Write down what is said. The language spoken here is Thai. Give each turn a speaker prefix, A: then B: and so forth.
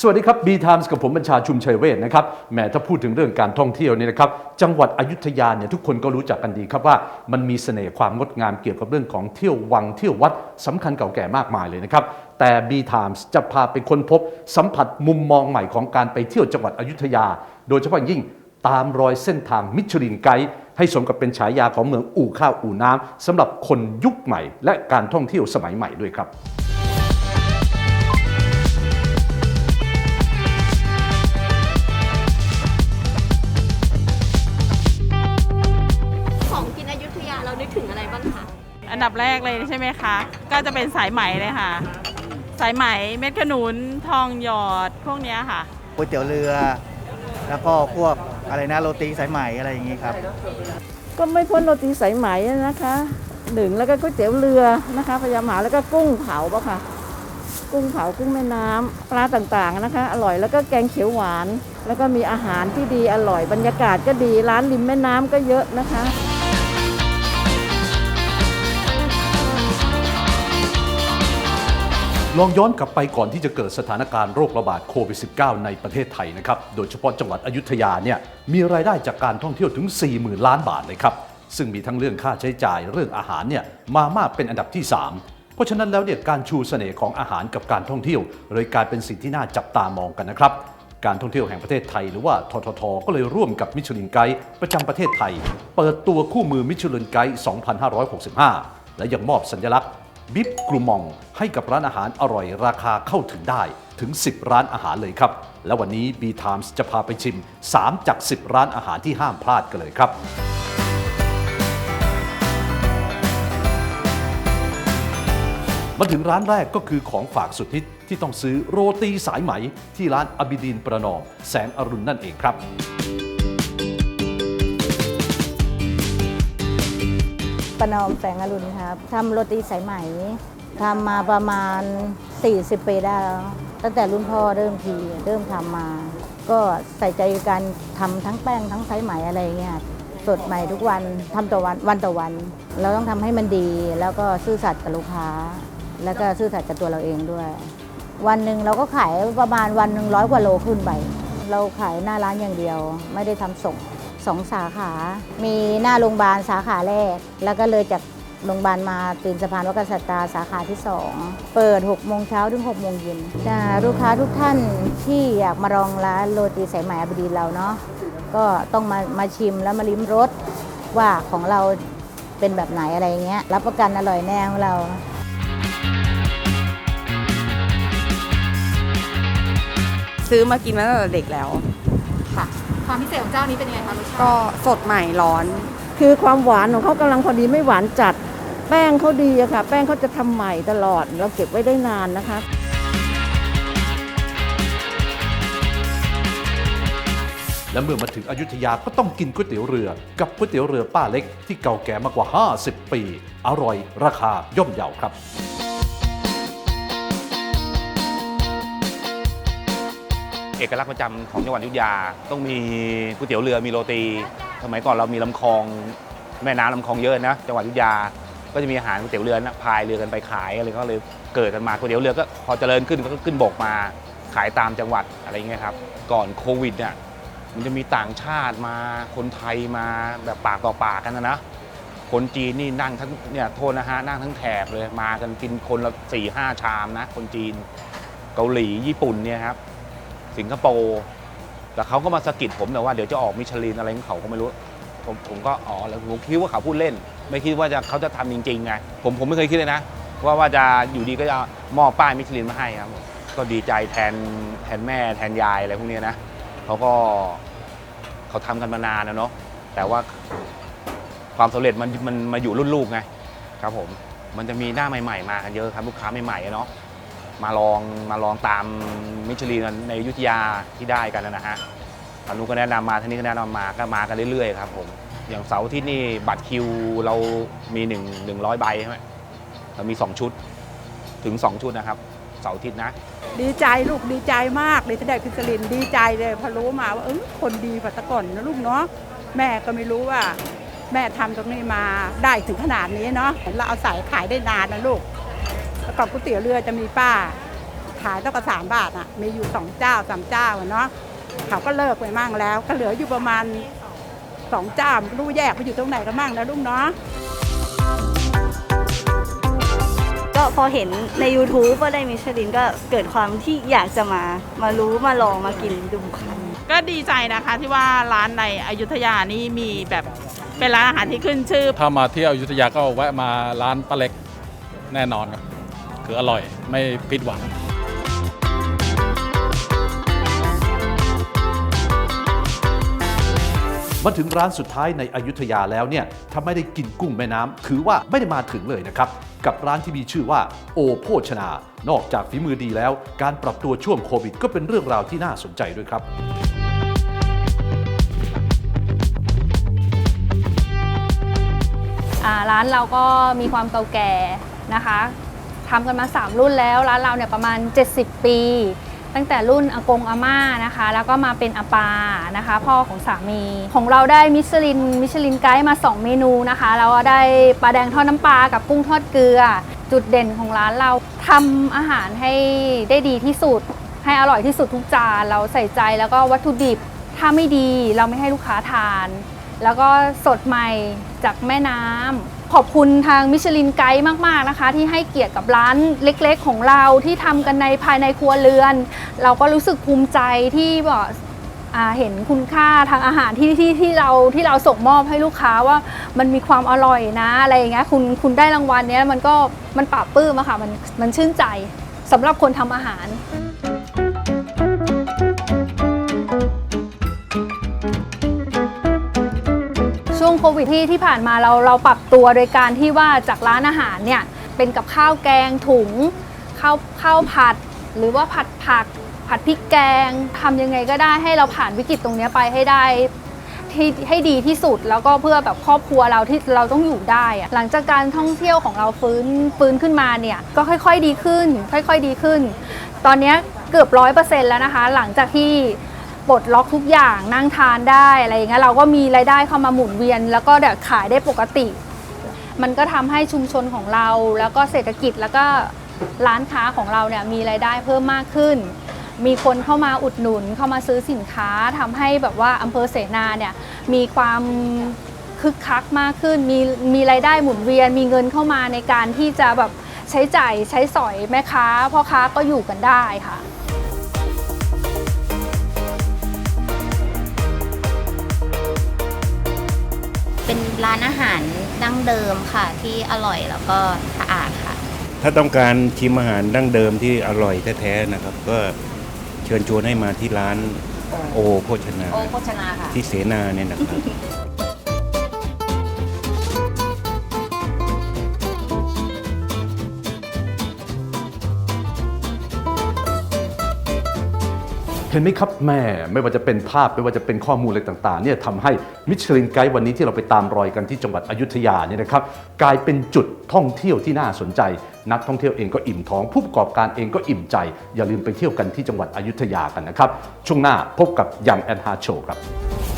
A: สวัสดีครับ B Times กับผมบัญชาชุมชัยเวทนะครับแหมถ้าพูดถึงเรื่องการท่องเที่ยวนี่นะครับจังหวัดอยุธยาเนี่ยทุกคนก็รู้จักกันดีครับว่ามันมีเสน่ห์ความงดงามเกี่ยวกับเรื่องของเที่ยววังเที่ยววัดสำคัญเก่าแก่มากมายเลยนะครับแต่ B Times จะพาไปค้นพบสัมผัสมุมมองใหม่ของการไปเที่ยวจังหวัดอยุธยา โดยเฉพาะยิ่งตามรอยเส้นทางมิชลินไกด์ให้สมกับเป็นฉายาของเมืองอู่ข้าวอู่น้ำสำหรับคนยุคใหม่ และการท่องเที่ยวสมัยใหม่ด้วยครับ
B: ดับแรกเลยใช่ไหมคะ ก็จะเป็นสายไหมเลยค่ะ สายไหมเม็ดขนุนทองหยอดพวกเนี้ยค่ะ
C: ก๋วยเตี๋ยวเรือ แล้วก็พวกอะไรนะโรตีสายไหมอะไรอย่างงี้ครับ
D: ก็ไม่พ้นโรตีสายไหมนะคะหนึ่งแล้วก็ก๋วยเตี๋ยวเรือนะคะพญาหมาแล้วก็กุ้งเผาปะค่ะ กุ้งเผากุ้งแม่น้ำปลาต่างๆนะคะ อร่อยแล้วก็แกงเขียวหวาน แล้วก็มีอาหารที่ดีอร่อยบรรยากาศก็ดีร้านริมแม่น้ำก็เยอะนะคะ
A: ลองย้อนกลับไปก่อนที่จะเกิดสถานการณ์โรคระบาดโควิด -19 ในประเทศไทยนะครับ โดยเฉพาะจังหวัดอยุธยาเนี่ยมีรายได้จากการท่องเที่ยวถึง 40,000 ล้านบาทเลยครับ ซึ่งมีทั้งเรื่องค่าใช้จ่ายเรื่องอาหารเนี่ยมามากเป็นอันดับที่ 3 เพราะฉะนั้นแล้วเนี่ยการชูเสน่ห์ของอาหารกับการท่องเที่ยว เลยกลายเป็นสิ่งที่น่าจับตามองกันนะครับการท่องเที่ยวแห่งประเทศไทยหรือว่าททท ก็เลยร่วมกับมิชลินไกด์ประจำประเทศไทย เปิดตัวคู่มือมิชลินไกด์ 2565 และยังมอบสัญลักษณ์ บิบกรูมองให้กับร้านอาหารอร่อยราคาเข้าถึงได้ถึง 10 ร้านอาหารเลยครับ และวันนี้ B Times จะพาไปชิม 3 จาก 10 ร้านอาหารที่ห้ามพลาดกันเลยครับ มาถึงร้านแรกก็คือของฝากสุดฮิตที่ต้องซื้อโรตีสายไหมที่ร้านอบิดีนประนอมแสงอรุณนั่นเองครับ
E: ประนอมแสงอรุณครับทำโรตีสายไหมทำมาประมาณ 40 ปีได้แล้ว ตั้งแต่รุ่นพ่อเริ่มทีเริ่มทำมา ก็ใส่ใจการทำทั้งแป้งทั้งสายไหมอะไรเงี้ยสดใหม่ทุกวันทำต่อวันวันต่อวัน เราต้องทำให้มันดี แล้วก็ซื่อสัตย์กับลูกค้า แล้วก็ซื่อสัตย์กับตัวเราเองด้วย วันหนึ่งเราก็ขายประมาณวันหนึ่งร้อยกว่าโลขึ้นไปเราขายหน้าร้านอย่างเดียว ไม่ได้ทำส่ง สองสาขา มีหน้าโรงพยาบาลสาขาแรก แล้วก็เลยจากโรงพยาบาลมาตีนสะพานวักษัตราสาขาที่ 2 เปิด 6 โมงเช้าถึง 6 โมงเย็นจ้าลูกค้าทุกท่านที่อยากมาลองร้านโรตีสายไหมอบดีเราเนาะก็ต้องมามาชิมแล้วมาลิ้มรสว่าของเราเป็นแบบไหนอะไรเงี้ย รับประกันอร่อยแน่ของเรา
F: ซื้อมากินมาตั้งแต่เด็กแล้ว
G: ความพิเศษของเจ้านี้เป็นยังไงคะรสชาติ
F: ก็สดใหม่ร้อน
D: คือความหวานของเขากำลังพอดีไม่หวานจัด แป้งเขาดีอะค่ะ แป้งเขาจะทำใหม่ตลอด เราเก็บไว้ได้นานนะคะ
A: และเมื่อมาถึงอยุธยาก็ต้องกินก๋วยเตี๋ยวเรือกับก๋วยเตี๋ยวเรือป้าเล็กที่เก่าแก่มากกว่า 50 ปี อร่อยราคาย่อมเยาครับ
H: เอกลักษณ์ประจำของจังหวัดอยุธยา ต้องมีก๋วยเตี๋ยวเรือมีโรตี สมัยก่อนเรามีลำคลองแม่น้ำลำคลองเยอะนะ จังหวัดอยุธยา ก็จะมีอาหารก๋วยเตี๋ยวเรือนะพายเรือกันไปขายอะไรก็เลยเกิดกันมาก๋วยเตี๋ยวเรือก็พอเจริญขึ้นก็ขึ้นบกมาขายตามจังหวัดอะไรเงี้ยครับ ก่อนโควิดเนี่ยมันจะมีต่างชาติมาคนไทยมาแบบปากต่อปากกันนะนะ คนจีนนี่นั่งทั้งเนี่ยโทษนะฮะนั่งทั้งแถบเลยมากันกินคนละสี่ห้าชามนะ คนจีนเกาหลีญี่ปุ่นเนี่ยครับ สิงคโปร์แล้วเขาก็มาสะกิดผมแต่ว่าเดี๋ยวจะออกมิชลินอะไรของเขาก็ไม่รู้ ผมผมก็อ๋อแล้วผมคิดว่าเขาพูดเล่น ไม่คิดว่าจะเขาจะทำจริงๆไงผมผมไม่เคยคิดเลยนะว่าว่าจะอยู่ดีก็จะมอบป้ายมิชลินมาให้ครับก็ดีใจแทนแทนแม่แทนยายอะไรพวกนี้นะเขาก็เขาทำกันมานานนะเนาะแต่ว่าความสำเร็จมันมันมาอยู่รุ่นลูกไงครับผมมันจะมีหน้าใหม่ ๆ มากันเยอะครับลูกค้าใหม่ๆอะเนาะ มาลองมาลองตามมิชลินในยุทธยาที่ได้กันนะฮะทางนู้นก็แนะนำมาท่างนี้ก็แนะนำมาก็มากันเรื่อยๆครับผมอย่างเสาร์อาที่นี่บัตรคิวเรามี1 100ใบใช่ไหมเรามี 2 ชุดถึง 2 ชุดนะครับ เสาร์อาทิตย์นะ
B: ดีใจลูกดีใจมากเลยที่ได้พิซลินดีใจเลยพอรู้มาว่าเออคนดีกว่าแตะก่อนนะลูกเนาะแม่ก็ไม่รู้ว่า แม่ทำตรงนี้มาได้ถึงขนาดนี้เนาะเราเอาใส่ขายได้นานนะลูก แล้วก่อนก๋วยเตี๋ยวเรือจะมีป้า ขายเท่ากับสามบาทอะ มีอยู่สองเจ้าสามเจ้าอะเนาะเขาก็เลิกไปมั่งแล้ว ก็เหลืออยู่ประมาณสองเจ้าไม่รู้แยกไปอยู่ตรงไหนกันมั่งนะลูกเนาะ
I: ก็พอเห็นใน YouTube ว่าได้มิชลินก็เกิดความที่อยากจะมามารู้มาลองมากินดูค่ะ
J: ก็ดีใจนะคะที่ว่าร้านในอยุธยานี่มีแบบเป็นร้านอาหารที่ขึ้นชื่อ
K: ถ้ามาเที่ยวอยุธยาก็แวะมาร้านป้าเล็กแน่นอนครับ คืออร่อยไม่ผิดหวัง
A: มาถึงร้านสุดท้ายในอยุธยาแล้วเนี่ยถ้าไม่ได้กินกุ้งแม่น้ำถือว่าไม่ได้มาถึงเลยนะครับ กับร้านที่มีชื่อว่าโอโภชนา นอกจากฝีมือดีแล้ว การปรับตัวช่วงโควิด ก็เป็นเรื่องราวที่น่าสนใจด้วยครับ
L: อ่าร้านเราก็มีความเก่าแก่นะคะ ทำกันมา 3 รุ่นแล้วร้านเราเนี่ยประมาณ 70 ปี ตั้งแต่รุ่นอากงอาม่านะคะ แล้วก็มาเป็นอาปานะคะ พ่อของสามี ของเราได้มิชลินมิชลินไกด์มา 2 เมนูนะคะแล้วก็ได้ปลาแดงทอดน้ำปลากับกุ้งทอดเกลือ จุดเด่นของร้านเราทำอาหารให้ได้ดีที่สุด ให้อร่อยที่สุดทุกจานเราใส่ใจแล้วก็วัตถุดิบถ้าไม่ดีเราไม่ให้ลูกค้าทาน แล้วก็สดใหม่จากแม่น้ำ ขอบคุณทางมิชลินไกด์มาก ๆ นะคะ ที่ให้เกียรติกับร้านเล็ก ๆ ของเราที่ทำกันในภายในครัวเรือน เราก็รู้สึกภูมิใจที่บอกเห็นคุณค่าทางอาหารที่ที่ที่เราที่เราส่งมอบให้ลูกค้าว่ามันมีความอร่อยนะอะไรอย่างเงี้ยคุณคุณได้รางวัลเนี้ยมันก็มันปลาบปื้มอะค่ะมันมันชื่นใจสำหรับคนทำอาหาร ควิดที่ที่ผ่านมาเราเราปรับตัวโดยการที่ว่าจากร้านอาหารเนี่ยเป็นกับข้าวแกงถุงข้าวข้าวผัด หรือว่าผัดผัก ผัดพริกแกงทำยังไงก็ได้ให้เราผ่านวิกฤตตรงนี้ไปให้ได้ที่ให้ดีที่สุดแล้วก็เพื่อแบบครอบครัวเราที่เราต้องอยู่ได้อะหลังจากการท่องเที่ยวของเราฟื้นฟื้นขึ้นมาเนี่ยก็ค่อย ๆ ดีขึ้น ค่อย ๆ ดีขึ้น ตอนนี้เกือบร้อยเปอร์เซ็นต์แล้วนะคะ หลังจากที่ ปลดล็อกทุกอย่างนั่งทานได้อะไรอย่างเงี้ยเราก็มีรายได้เข้ามาหมุนเวียน แล้วก็เดี๋ยวขายได้ปกติ มันก็ทำให้ชุมชนของเราแล้วก็เศรษฐกิจแล้วก็ร้านค้าของเราเนี่ยมีรายได้เพิ่มมากขึ้น มีคนเข้ามาอุดหนุนเข้ามาซื้อสินค้าทำให้แบบว่าอำเภอเสนาเนี่ยมีความคึกคักมากขึ้น มีมีรายได้หมุนเวียน มีเงินเข้ามาในการที่จะแบบใช้จ่ายใช้สอยแม่ค้าพ่อค้าก็อยู่กันได้ค่ะ
G: เป็นร้านอาหารดั้งเดิมค่ะ ที่อร่อยแล้วก็สะอาดค่ะ
K: ถ้าต้องการชิมอาหารดั้งเดิมที่อร่อยแท้ๆนะครับ ก็เชิญชวนให้มาที่ร้านโอโภชนา
G: โอโภชนาค่ะ
K: ที่เสนาเนี่ยนะครับ
A: เห็นไหมครับแม่ไม่ว่าจะเป็นภาพไม่ว่าจะเป็นข้อมูลอะไรต่างๆเนี่ยทำให้มิชลินไกด์วันนี้ที่เราไปตามรอยกันที่จังหวัดอยุธยาเนี่ยนะครับกลายเป็นจุดท่องเที่ยวที่น่าสนใจ นักท่องเที่ยวเองก็อิ่มท้อง ผู้ประกอบการเองก็อิ่มใจ อย่าลืมไปเที่ยวกันที่จังหวัดอยุธยากันนะครับช่วงหน้าพบกับยังแอนฮาโชครับ